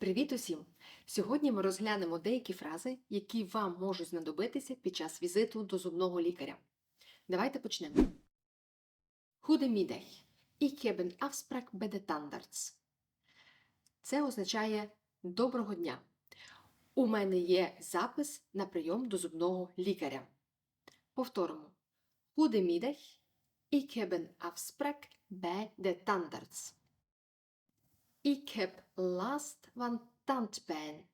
Привіт усім! Сьогодні ми розглянемо деякі фрази, які вам можуть знадобитися під час візиту до зубного лікаря. Давайте почнемо. Afspraak bij de tandarts. Це означає доброго дня. У мене є запис на прийом до зубного лікаря. Повторимо. Een afspraak bij de tandarts. Ik heb last van tandpijn.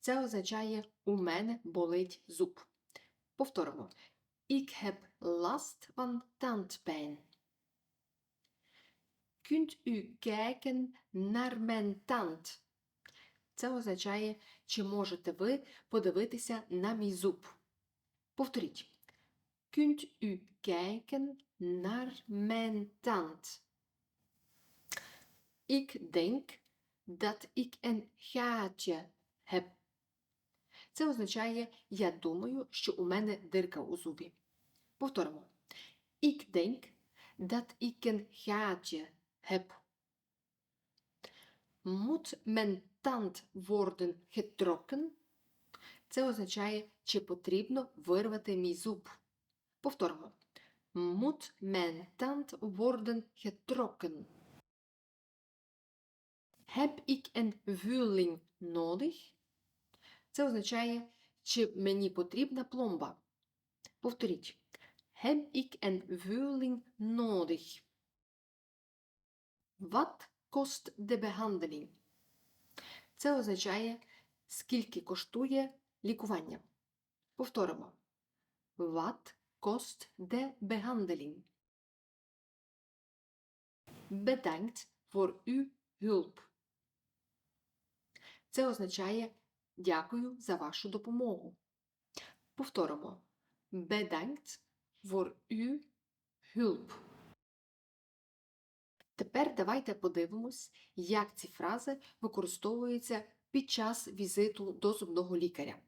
Це означає у мене болить зуб. Повторимо. Ik heb last van tandpijn. Kunt u kijken naar mijn tand? Це означає, чи можете ви подивитися на мій зуб. Повторіть. Kunt u kijken naar mijn tand? Ik denk dat ik een gaatje heb. Це означає, я думаю, що у мене дирка у зубі. Повторимо. Ik denk dat ik een gaatje heb. Moet mijn tand worden getrokken? Це означає, чи потрібно вирвати мій зуб. Повторимо. Moet mijn tand worden getrokken? Heb ik een vulling nodig? Це означає, чи мені потрібна пломба. Повторіть. Heb ik een vulling nodig? Wat kost de behandeling? Це означає, скільки коштує лікування. Повторимо. Wat kost de behandeling? Bedankt voor uw hulp. Це означає дякую за вашу допомогу. Повторимо. Bedankt voor uw hulp. Тепер давайте подивимось, як ці фрази використовуються під час візиту до зубного лікаря.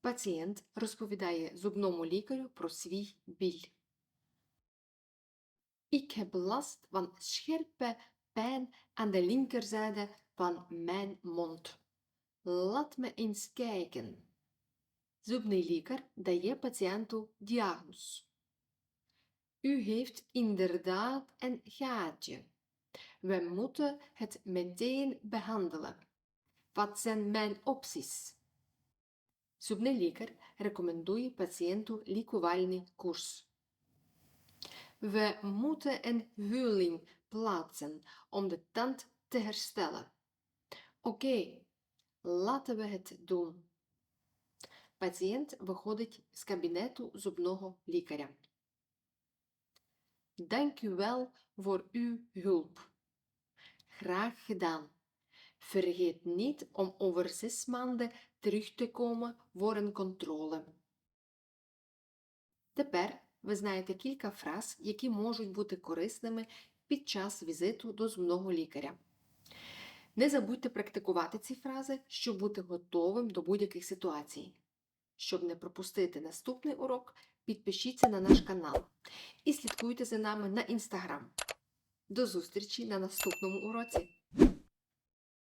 Пацієнт розповідає зубному лікарю про свій біль. Ik heb last van scherpe pijn aan de linkerzijde van mijn mond. Laat me eens kijken. Zubний лікар дає пацієнту діагноз. U heeft inderdaad een gaatje. We moeten het meteen behandelen. Wat zijn mijn opties? Зубний лікар рекомендує пацієнту лікувальний курс. We moeten een vulling plaatsen om de tand te herstellen. Oké, laten we het doen. Пацієнт виходить з кабінету зубного лікаря. Dank u wel voor uw hulp. Graag gedaan. Vergeet niet om over zes maanden terug te komen voor een controle. Тепер ви знаєте кілька фраз, які можуть бути корисними під час візиту до зубного лікаря. Не забудьте практикувати ці фрази, щоб бути готовим до будь-яких ситуацій. Щоб не пропустити наступний урок, підпишіться на наш канал і слідкуйте за нами на інстаграм. До зустрічі на наступному уроці!